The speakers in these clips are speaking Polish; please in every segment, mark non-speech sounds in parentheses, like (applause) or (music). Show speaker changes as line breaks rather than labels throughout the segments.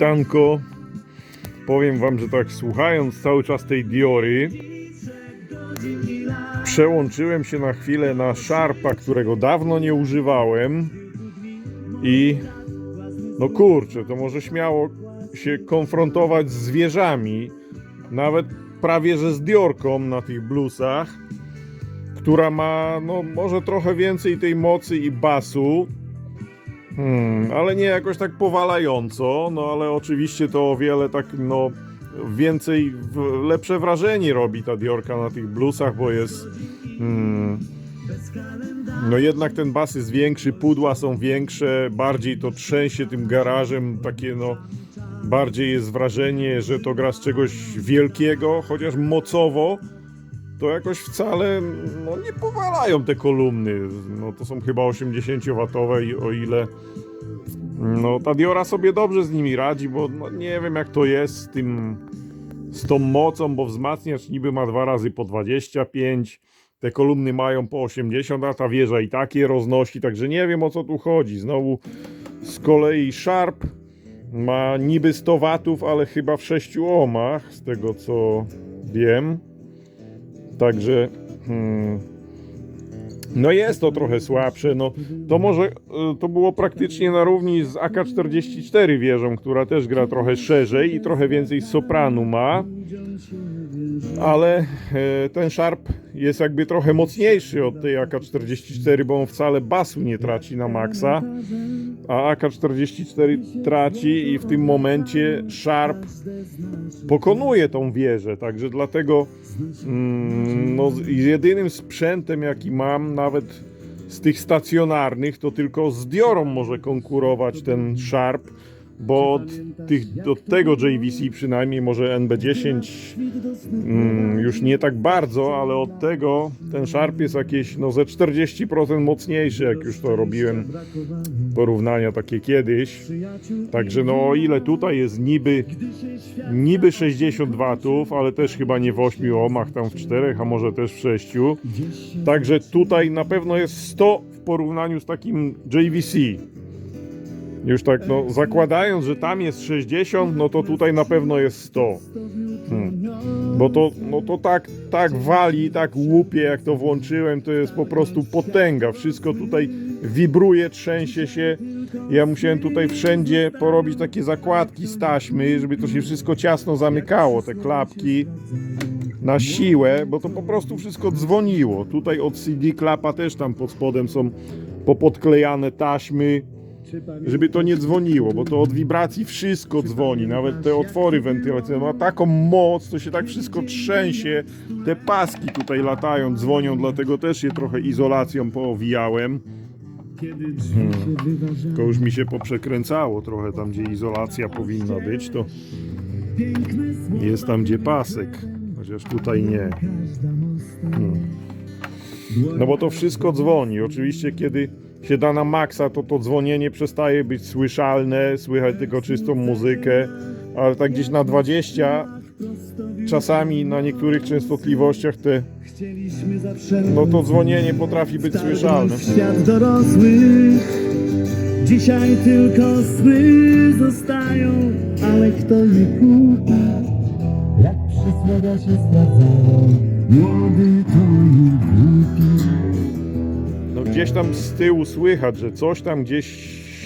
Witanko. Powiem wam, że tak słuchając cały czas tej Diory, przełączyłem się na chwilę na Sharpa, którego dawno nie używałem i no kurczę, to może śmiało się konfrontować z wieżami, nawet prawie że z Diorką na tych bluesach, która ma no może trochę więcej tej mocy i basu, Hmm, ale nie jakoś tak powalająco, no ale oczywiście to o wiele tak, no więcej, lepsze wrażenie robi ta Diorka na tych bluesach, bo jest hmm, no jednak ten bas jest większy, pudła są większe, bardziej to trzęsie tym garażem, takie no bardziej jest wrażenie, że to gra z czegoś wielkiego, chociaż mocowo to jakoś wcale no, nie powalają te kolumny. No, to są chyba 80-watowe i o ile no, ta Diora sobie dobrze z nimi radzi, bo no, nie wiem jak to jest z tym z tą mocą, bo wzmacniacz niby ma dwa razy po 25, te kolumny mają po 80, a ta wieża i takie roznosi, także nie wiem o co tu chodzi. Znowu z kolei Sharp ma niby 100 watów, ale chyba w 6 ohmach, z tego co wiem. Także hmm, no jest to trochę słabsze. No, to może e, to było praktycznie na równi z AK-44 wieżą, która też gra trochę szerzej i trochę więcej sopranu ma. Ale e, ten Sharp jest jakby trochę mocniejszy od tej AK-44, bo on wcale basu nie traci na maksa, a AK-44 traci i w tym momencie Sharp pokonuje tą wieżę, także dlatego mm, no, jedynym sprzętem jaki mam, nawet z tych stacjonarnych, to tylko z Diorą może konkurować ten Sharp, bo od, tych, od tego JVC przynajmniej może NB10 mm, już nie tak bardzo, ale od tego ten Sharp jest jakieś no ze 40% mocniejszy, jak już to robiłem porównania takie kiedyś. Także no o ile tutaj jest niby niby 60 watów, ale też chyba nie w 8 ohmach, tam w 4, a może też w 6. Także tutaj na pewno jest 100 w porównaniu z takim JVC. Już tak, no zakładając, że tam jest 60, no to tutaj na pewno jest 100. Hmm. Bo to, no to tak, tak wali, tak łupie, jak to włączyłem, to jest po prostu potęga. Wszystko tutaj wibruje, trzęsie się. Ja musiałem tutaj wszędzie porobić takie zakładki z taśmy, żeby to się wszystko ciasno zamykało, te klapki na siłę, bo to po prostu wszystko dzwoniło. Tutaj od CD klapa też tam pod spodem są popodklejane taśmy, żeby to nie dzwoniło, bo to od wibracji wszystko dzwoni, nawet te otwory wentylacyjne ma taką moc, to się tak wszystko trzęsie, te paski tutaj latają, dzwonią, dlatego też je trochę izolacją poowijałem. Hmm. Tylko już mi się poprzekręcało trochę tam, gdzie izolacja powinna być, to jest tam, gdzie pasek, chociaż tutaj nie. Hmm. No bo to wszystko dzwoni. Oczywiście, kiedy się da na maksa, to to dzwonienie przestaje być słyszalne, słychać tylko czystą muzykę, ale tak gdzieś na 20, czasami na niektórych częstotliwościach te, no to dzwonienie potrafi być słyszalne.
świat dorosłych. Dzisiaj tylko sny zostają, ale kto je kupi? Jak przysłowa się sprawdzają, młody to nie głupi.
Gdzieś tam z tyłu słychać, że coś tam gdzieś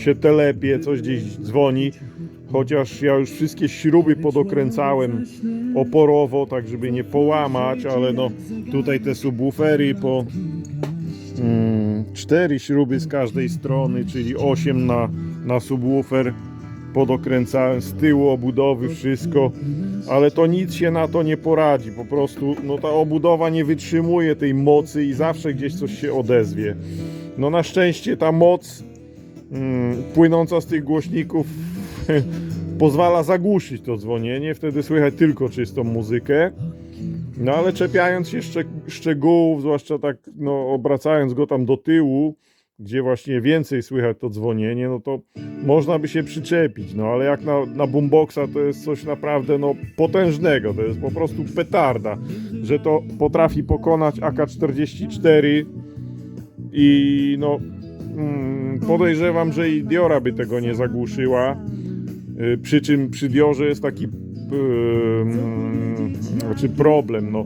się telepie, coś gdzieś dzwoni. Chociaż ja już wszystkie śruby podokręcałem oporowo, tak żeby nie połamać, ale no tutaj te subwoofery po mm, cztery śruby z każdej strony, czyli 8 na, na subwoofer podokręcałem z tyłu obudowy wszystko, ale to nic się na to nie poradzi, po prostu no ta obudowa nie wytrzymuje tej mocy i zawsze gdzieś coś się odezwie. No na szczęście ta moc mm, płynąca z tych głośników (laughs) pozwala zagłuszyć to dzwonienie, wtedy słychać tylko czystą muzykę. No ale czepiając się szczeg- szczegółów, zwłaszcza tak no, obracając go tam do tyłu, gdzie właśnie więcej słychać to dzwonienie, no to można by się przyczepić, no ale jak na, na boomboxa to jest coś naprawdę no, potężnego, to jest po prostu petarda, że to potrafi pokonać AK-44 i no mm, podejrzewam, że i Diora by tego nie zagłuszyła. Y, Przy czym przy Diorze jest taki ym, znaczy problem. No.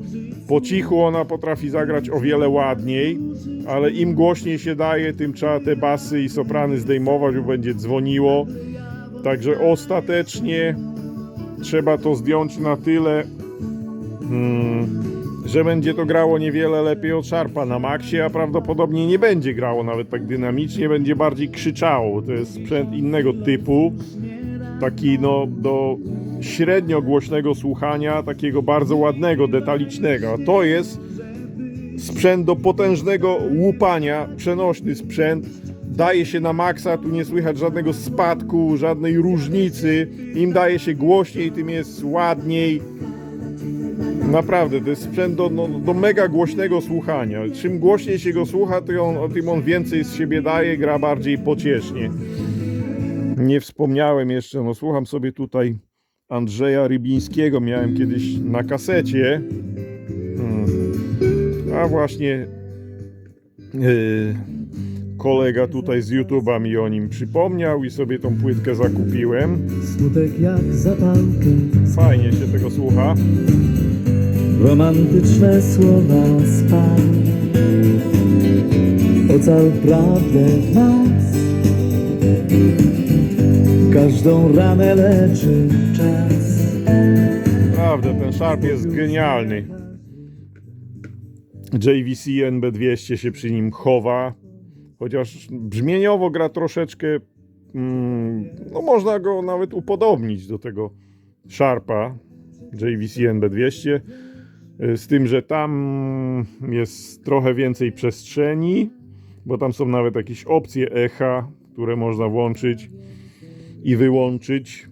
Po cichu ona potrafi zagrać o wiele ładniej, ale im głośniej się daje, tym trzeba te basy i soprany zdejmować, bo będzie dzwoniło. Także ostatecznie trzeba to zdjąć na tyle, mm, że będzie to grało niewiele lepiej od Sharpa na maksie, a prawdopodobnie nie będzie grało nawet tak dynamicznie, będzie bardziej krzyczało. To jest sprzęt innego typu, taki no do średnio głośnego słuchania, takiego bardzo ładnego, detalicznego. A to jest sprzęt do potężnego łupania, przenośny sprzęt. Daje się na maksa, tu nie słychać żadnego spadku, żadnej różnicy. Im daje się głośniej, tym jest ładniej. Naprawdę, to jest sprzęt do, no, do mega głośnego słuchania. Czym głośniej się go słucha, to on, tym on więcej z siebie daje, gra bardziej pociesznie. Nie wspomniałem jeszcze, no słucham sobie tutaj Andrzeja Rybińskiego, miałem kiedyś na kasecie. Hmm. A właśnie yy, kolega tutaj z YouTube'a mi o nim przypomniał i sobie tą płytkę zakupiłem.
Smutek jak zapałkę
Fajnie się tego słucha.
Romantyczne słowa spał Ocal prawdę nas Każdą ranę leczy czas.
Naprawdę, ten Sharp jest genialny. JVC NB200 się przy nim chowa, chociaż brzmieniowo gra troszeczkę, mm, no można go nawet upodobnić do tego Sharpa JVC NB200, y, z tym, że tam jest trochę więcej przestrzeni, bo tam są nawet jakieś opcje echa, które można włączyć i wyłączyć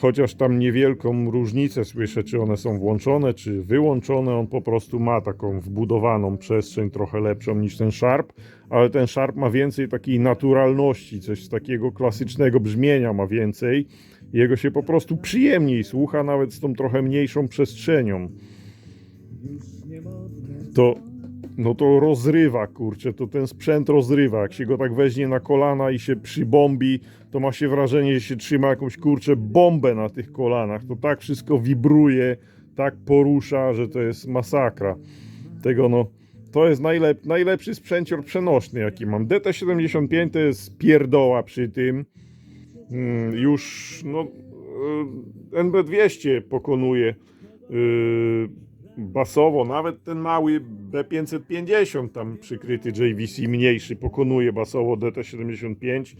chociaż tam niewielką różnicę słyszę, czy one są włączone, czy wyłączone, on po prostu ma taką wbudowaną przestrzeń trochę lepszą niż ten Sharp, ale ten Sharp ma więcej takiej naturalności, coś takiego klasycznego brzmienia ma więcej. Jego się po prostu przyjemniej słucha, nawet z tą trochę mniejszą przestrzenią. To, no to rozrywa, kurczę, to ten sprzęt rozrywa. Jak się go tak weźmie na kolana i się przybombi, to ma się wrażenie, że się trzyma jakąś, kurczę, bombę na tych kolanach. To tak wszystko wibruje, tak porusza, że to jest masakra. Tego no, to jest najlep najlepszy sprzęcior przenośny, jaki mam. DT75 to jest pierdoła przy tym. Mm, już, no, y, NB200 pokonuje y, basowo, nawet ten mały B550 tam przykryty JVC mniejszy pokonuje basowo DT75.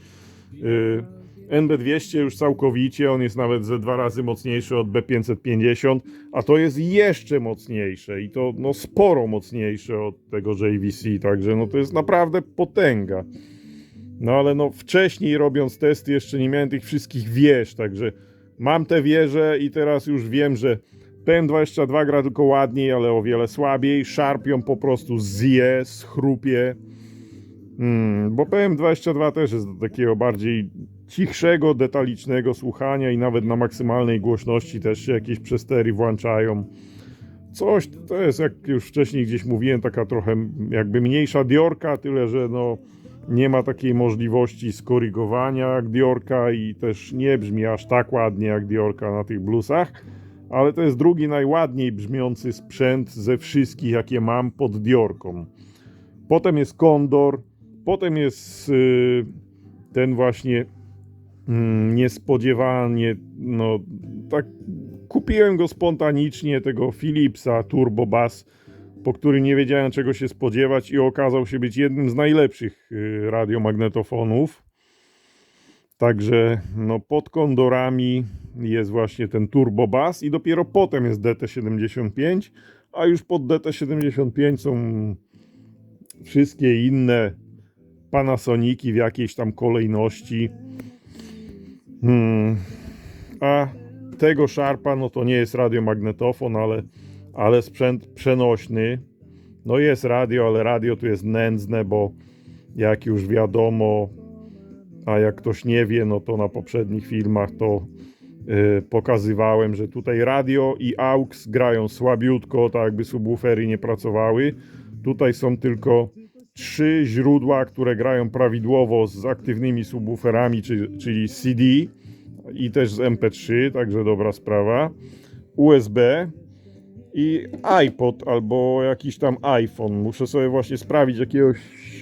Yy, NB200 już całkowicie, on jest nawet ze dwa razy mocniejszy od B550, a to jest jeszcze mocniejsze i to no sporo mocniejsze od tego JVC, także no to jest naprawdę potęga. No ale no wcześniej robiąc testy jeszcze nie miałem tych wszystkich wież, także mam te wieże i teraz już wiem, że PM22 gra tylko ładniej, ale o wiele słabiej. Sharp ją po prostu zje, schrupie. Mm, bo PM22 też jest do takiego bardziej cichszego, detalicznego słuchania i nawet na maksymalnej głośności też się jakieś przestery włączają. Coś, to jest jak już wcześniej gdzieś mówiłem, taka trochę jakby mniejsza Diorka, tyle że no nie ma takiej możliwości skorygowania jak Diorka i też nie brzmi aż tak ładnie jak Diorka na tych bluesach, ale to jest drugi najładniej brzmiący sprzęt ze wszystkich jakie mam pod Diorką. Potem jest Condor, potem jest y, ten właśnie mm, niespodziewanie, no tak kupiłem go spontanicznie, tego Philipsa Turbo Bass, po którym nie wiedziałem czego się spodziewać i okazał się być jednym z najlepszych y, radiomagnetofonów. Także no, pod kondorami jest właśnie ten Turbo Bass i dopiero potem jest DT75, a już pod DT75 są wszystkie inne Panasoniki w jakiejś tam kolejności. Hmm. A tego Sharpa, no to nie jest radiomagnetofon, ale, ale sprzęt przenośny. No jest radio, ale radio tu jest nędzne, bo jak już wiadomo, a jak ktoś nie wie, no to na poprzednich filmach to pokazywałem, że tutaj radio i AUX grają słabiutko, tak jakby subwoofery nie pracowały. Tutaj są tylko trzy źródła, które grają prawidłowo z aktywnymi subwooferami, czyli, czyli CD, i też z MP3, także dobra sprawa. USB i iPod albo jakiś tam iPhone. Muszę sobie właśnie sprawić jakiegoś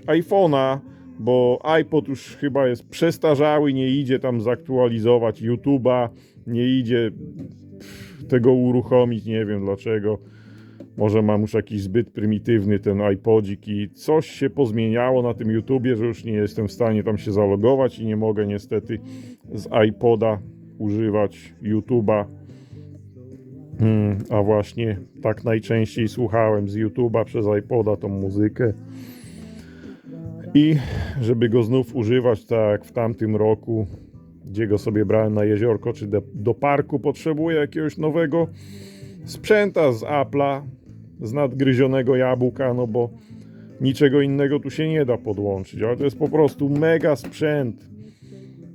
iPhone'a, bo iPod już chyba jest przestarzały, nie idzie tam zaktualizować YouTube'a, nie idzie tego uruchomić, nie wiem dlaczego. Może mam już jakiś zbyt prymitywny ten iPodzik i coś się pozmieniało na tym YouTubie, że już nie jestem w stanie tam się zalogować i nie mogę niestety z iPoda używać YouTuba. Hmm, a właśnie tak najczęściej słuchałem z YouTube'a przez iPoda tą muzykę. I żeby go znów używać tak jak w tamtym roku, gdzie go sobie brałem na jeziorko czy do, do parku, potrzebuję jakiegoś nowego sprzęta z Apple'a, z nadgryzionego jabłka, no bo niczego innego tu się nie da podłączyć, ale to jest po prostu mega sprzęt.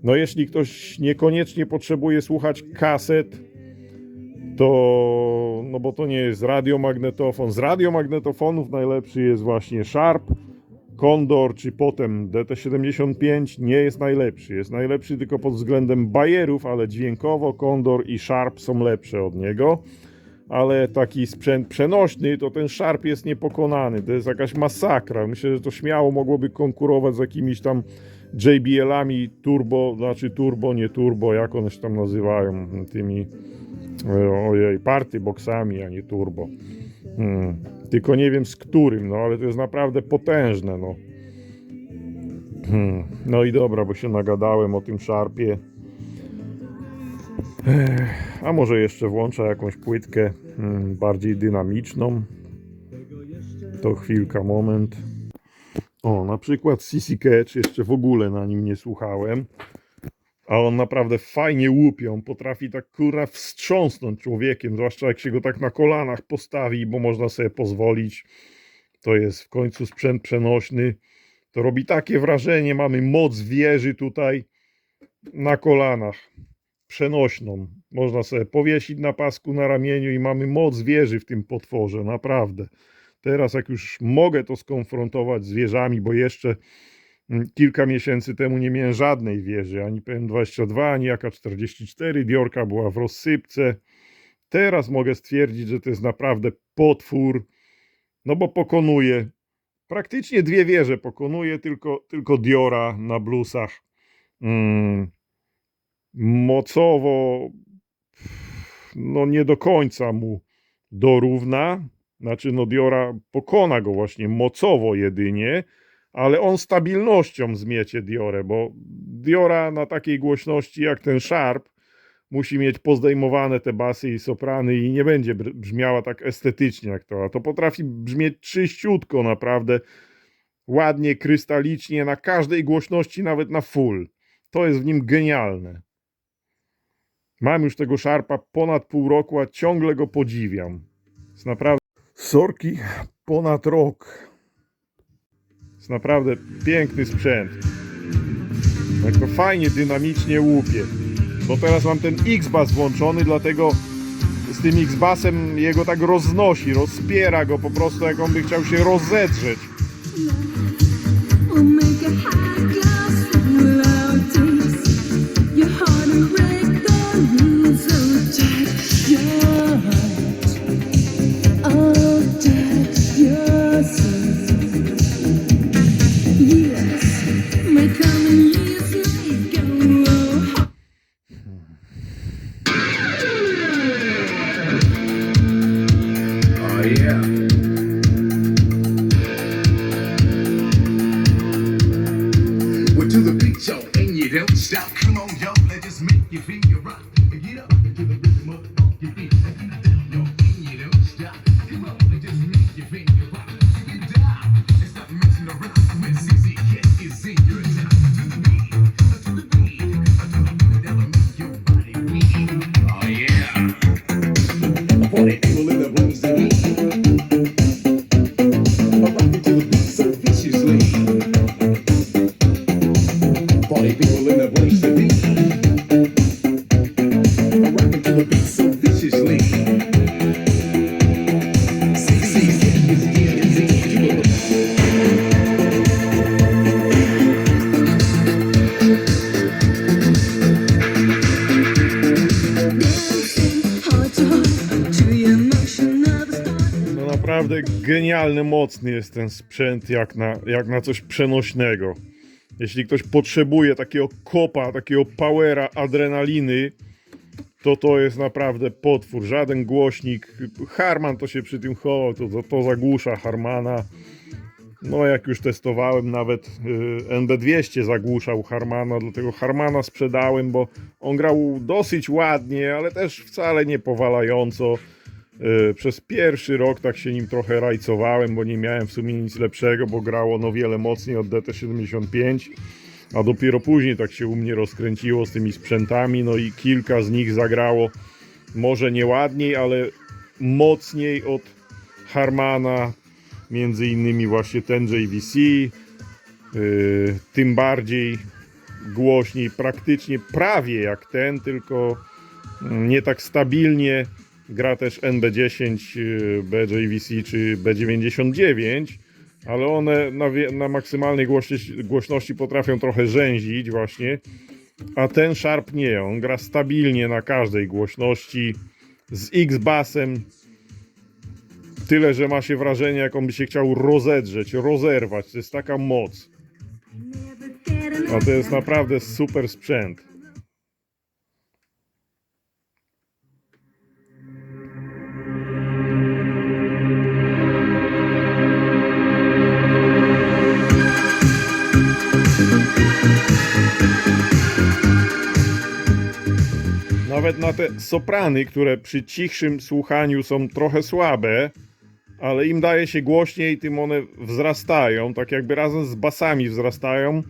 No jeśli ktoś niekoniecznie potrzebuje słuchać kaset, to no bo to nie jest radiomagnetofon. Z radiomagnetofonów najlepszy jest właśnie Sharp, Condor czy potem DT75 nie jest najlepszy. Jest najlepszy tylko pod względem bajerów, ale dźwiękowo Condor i Sharp są lepsze od niego. Ale taki sprzęt przenośny, to ten Sharp jest niepokonany. To jest jakaś masakra. Myślę, że to śmiało mogłoby konkurować z jakimiś tam JBL-ami turbo, znaczy turbo, nie turbo, jak one się tam nazywają, tymi e, ojej, party boxami, a nie turbo. Hmm. Tylko nie wiem z którym, no ale to jest naprawdę potężne, no. Hmm. No i dobra, bo się nagadałem o tym szarpie. Ech, A może jeszcze włączę jakąś płytkę hmm, bardziej dynamiczną. To chwilka, moment. O, na przykład CC Catch, jeszcze w ogóle na nim nie słuchałem. A on naprawdę fajnie łupie, on potrafi tak kurwa wstrząsnąć człowiekiem, zwłaszcza jak się go tak na kolanach postawi, bo można sobie pozwolić. To jest w końcu sprzęt przenośny. To robi takie wrażenie, mamy moc wieży tutaj na kolanach. Przenośną. Można sobie powiesić na pasku na ramieniu i mamy moc wieży w tym potworze, naprawdę. Teraz jak już mogę to skonfrontować z wieżami, bo jeszcze Kilka miesięcy temu nie miałem żadnej wieży, ani PM22, ani AK-44. Diorka była w rozsypce. Teraz mogę stwierdzić, że to jest naprawdę potwór, no bo pokonuje praktycznie dwie wieże, pokonuje tylko, tylko Diora na blusach. Mm, mocowo no nie do końca mu dorówna. Znaczy, no Diora pokona go właśnie mocowo jedynie, ale on stabilnością zmiecie Diorę, bo Diora na takiej głośności jak ten Sharp musi mieć pozdejmowane te basy i soprany i nie będzie br- brzmiała tak estetycznie jak to, a to potrafi brzmieć czyściutko naprawdę, ładnie, krystalicznie, na każdej głośności, nawet na full. To jest w nim genialne. Mam już tego Sharpa ponad pół roku, a ciągle go podziwiam. Jest naprawdę... Sorki ponad rok. Jest naprawdę piękny sprzęt. To fajnie, dynamicznie łupie. Bo teraz mam ten X-Bass włączony, dlatego z tym X-Bassem jego tak roznosi, rozpiera go po prostu, jak on by chciał się rozedrzeć.
Omega
just make you feel your rock. Get up to the
naprawdę genialny, mocny jest ten sprzęt jak na, jak na coś przenośnego. Jeśli ktoś potrzebuje takiego kopa, takiego powera, adrenaliny, to to jest naprawdę potwór. Żaden głośnik. Harman to się przy tym chował, to, to, to zagłusza Harmana. No jak już testowałem, nawet y, NB200 zagłuszał Harmana, dlatego Harmana sprzedałem, bo on grał dosyć ładnie, ale też wcale nie powalająco. Y, Przez pierwszy rok tak się nim trochę rajcowałem, bo nie miałem w sumie nic lepszego, bo grało no wiele mocniej od DT75, a dopiero później tak się u mnie rozkręciło z tymi sprzętami, no i kilka z nich zagrało. Może nieładniej, ale mocniej od Harmana, między innymi właśnie ten JVC, yy, tym bardziej głośniej, praktycznie prawie jak ten, tylko mm, nie tak stabilnie gra też NB10, yy, BJVC czy B99, ale one na, na maksymalnej głośności, głośności potrafią trochę rzęzić właśnie, a ten Sharp nie, on gra stabilnie na każdej głośności z X-Bassem, Tyle, że ma się wrażenie, jak on by się chciał rozedrzeć, rozerwać. To jest taka moc. A to jest naprawdę super sprzęt. Nawet na te soprany, które przy cichszym słuchaniu są trochę słabe, ale im daje się głośniej, tym one wzrastają, tak jakby razem z basami wzrastają.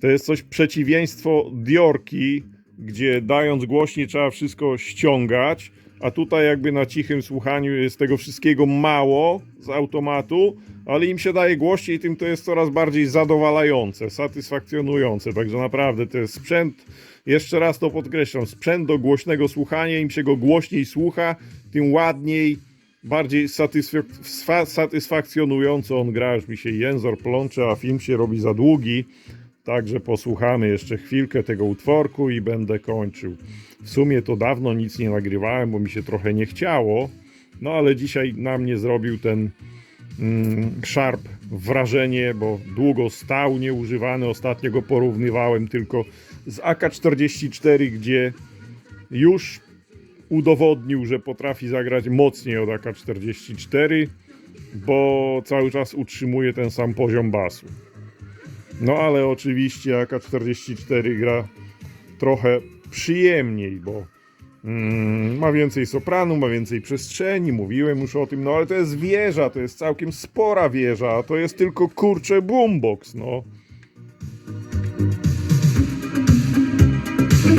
To jest coś przeciwieństwo Diorki, gdzie dając głośniej trzeba wszystko ściągać, a tutaj jakby na cichym słuchaniu jest tego wszystkiego mało z automatu, ale im się daje głośniej, tym to jest coraz bardziej zadowalające, satysfakcjonujące. Także naprawdę to jest sprzęt, jeszcze raz to podkreślam, sprzęt do głośnego słuchania, im się go głośniej słucha, tym ładniej, bardziej satysfak- sfa- satysfakcjonująco on gra, już mi się jęzor plącze, a film się robi za długi. Także posłuchamy jeszcze chwilkę tego utworku i będę kończył. W sumie to dawno nic nie nagrywałem, bo mi się trochę nie chciało. No ale dzisiaj na mnie zrobił ten mm, Sharp wrażenie, bo długo stał nieużywany. Ostatnio go porównywałem tylko z AK-44, gdzie już udowodnił, że potrafi zagrać mocniej od AK-44, bo cały czas utrzymuje ten sam poziom basu. No ale oczywiście AK-44 gra trochę przyjemniej, bo mm, ma więcej sopranu, ma więcej przestrzeni, mówiłem już o tym, no ale to jest wieża, to jest całkiem spora wieża, to jest tylko kurcze boombox, no.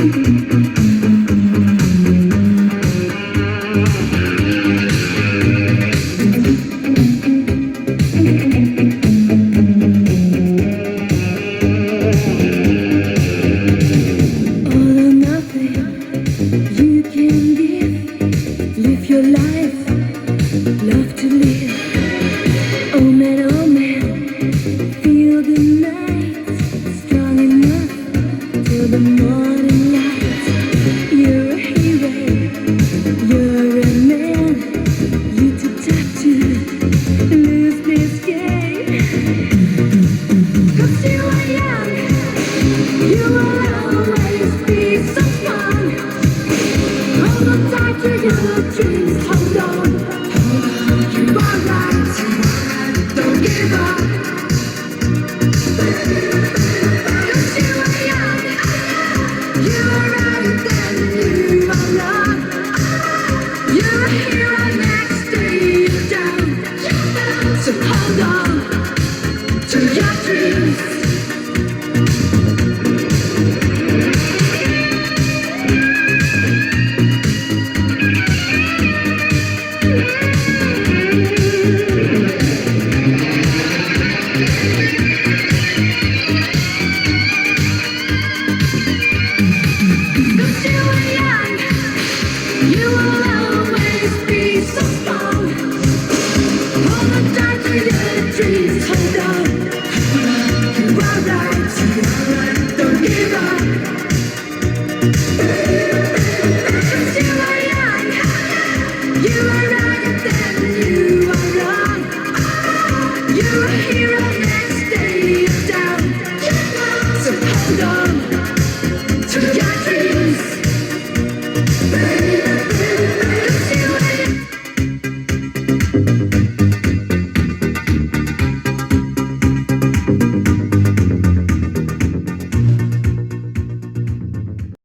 thank you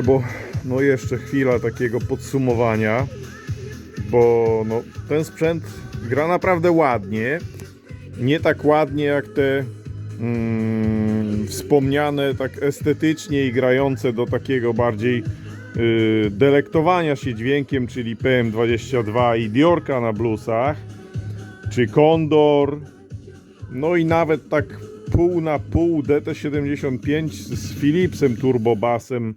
Bo no
jeszcze chwila takiego podsumowania, bo no, ten sprzęt gra naprawdę ładnie. Nie tak ładnie jak te mm, wspomniane, tak estetycznie i grające do takiego bardziej y, delektowania się dźwiękiem, czyli PM22 i Diorka na bluesach, czy Condor, no i nawet tak pół na pół DT75 z Philipsem turbobasem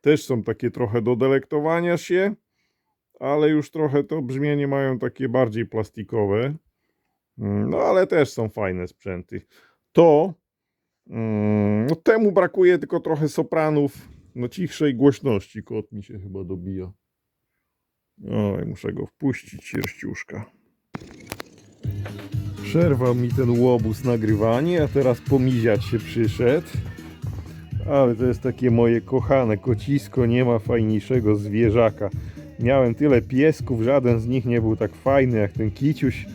też są takie trochę do delektowania się, ale już trochę to brzmienie mają takie bardziej plastikowe. Mm, No ale też są fajne sprzęty. To mm, no, temu brakuje tylko trochę sopranów, no cichszej głośności. Kot mi się chyba dobija. Oj, muszę go wpuścić, sierściuszka. Przerwał mi ten łobuz nagrywanie, a teraz pomiziać się przyszedł. Ale to jest takie moje kochane kocisko, nie ma fajniejszego zwierzaka. Miałem tyle piesków, żaden z nich nie był tak fajny jak ten kiciuś.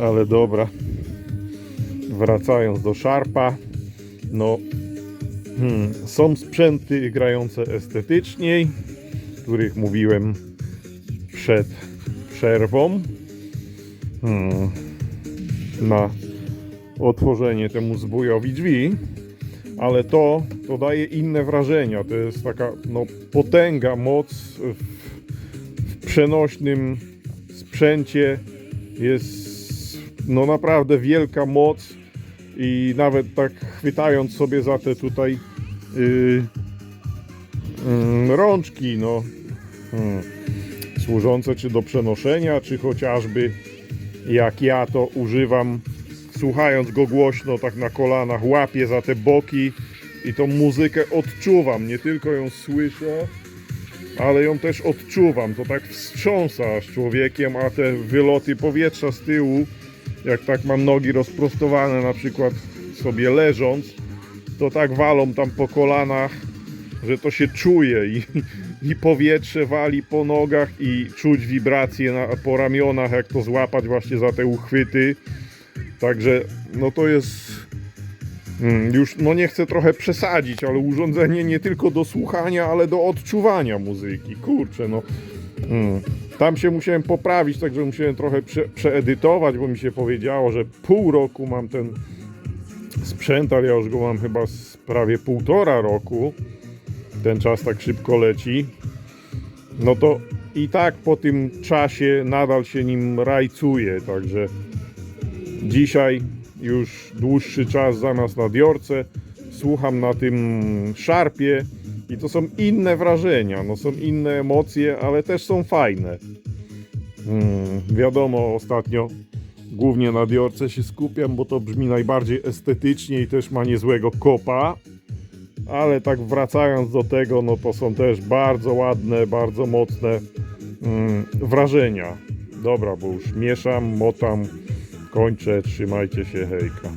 Ale dobra. Wracając do szarpa, no hmm, są sprzęty grające estetyczniej, których mówiłem przed przerwą. Hmm, na otworzenie temu zbójowi drzwi, ale to, to daje inne wrażenia. To jest taka no, potęga, moc w, w przenośnym sprzęcie. Jest no naprawdę wielka moc i nawet tak chwytając sobie za te tutaj yy, yy, rączki, no hmm, służące czy do przenoszenia, czy chociażby jak ja to używam, słuchając go głośno, tak na kolanach, łapię za te boki i tą muzykę odczuwam. Nie tylko ją słyszę, ale ją też odczuwam. To tak wstrząsa z człowiekiem, a te wyloty powietrza z tyłu, jak tak mam nogi rozprostowane, na przykład sobie leżąc, to tak walą tam po kolanach, że to się czuje i, (laughs) i powietrze wali po nogach i czuć wibracje na, po ramionach, jak to złapać właśnie za te uchwyty. Także no to jest mm, już, no nie chcę trochę przesadzić, ale urządzenie nie tylko do słuchania, ale do odczuwania muzyki. Kurczę, no. Mm. Tam się musiałem poprawić, także musiałem trochę prze, przeedytować, bo mi się powiedziało, że pół roku mam ten sprzęt, ale ja już go mam chyba z prawie półtora roku. Ten czas tak szybko leci, no to i tak po tym czasie nadal się nim rajcuje, także dzisiaj już dłuższy czas zamiast na Diorce. Słucham na tym szarpie i to są inne wrażenia, no są inne emocje, ale też są fajne. Hmm, wiadomo, ostatnio głównie na Diorce się skupiam, bo to brzmi najbardziej estetycznie i też ma niezłego kopa, ale tak wracając do tego, no to są też bardzo ładne, bardzo mocne mm, wrażenia. Dobra, bo już mieszam, motam, kończę, trzymajcie się, hejka.